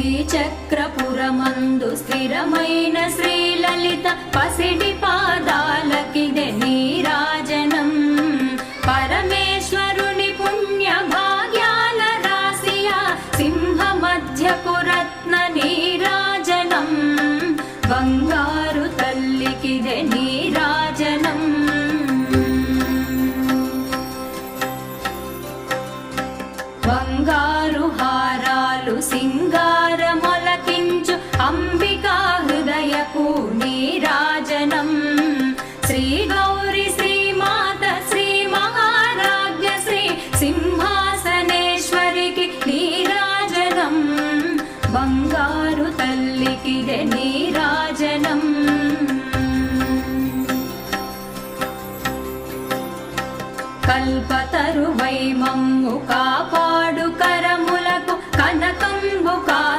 శ్రీచక్రపురమందు స్థిరమైన శ్రీలలిత పసిడి పాదాలకిదే నీరాజనం. పరమేశ్వరుని పుణ్య భాగ్యాల రాశియా సింహ మధ్యపు రత్న నీరాజనం. బంగారు తల్లికిదే నీరాజనం. బంగారు హారాలు సింగారు సింహాసనేశ్వరికి నీరాజనం. బంగారు తల్లికి నీరాజనం. కల్పతరువై మమ్ము కాప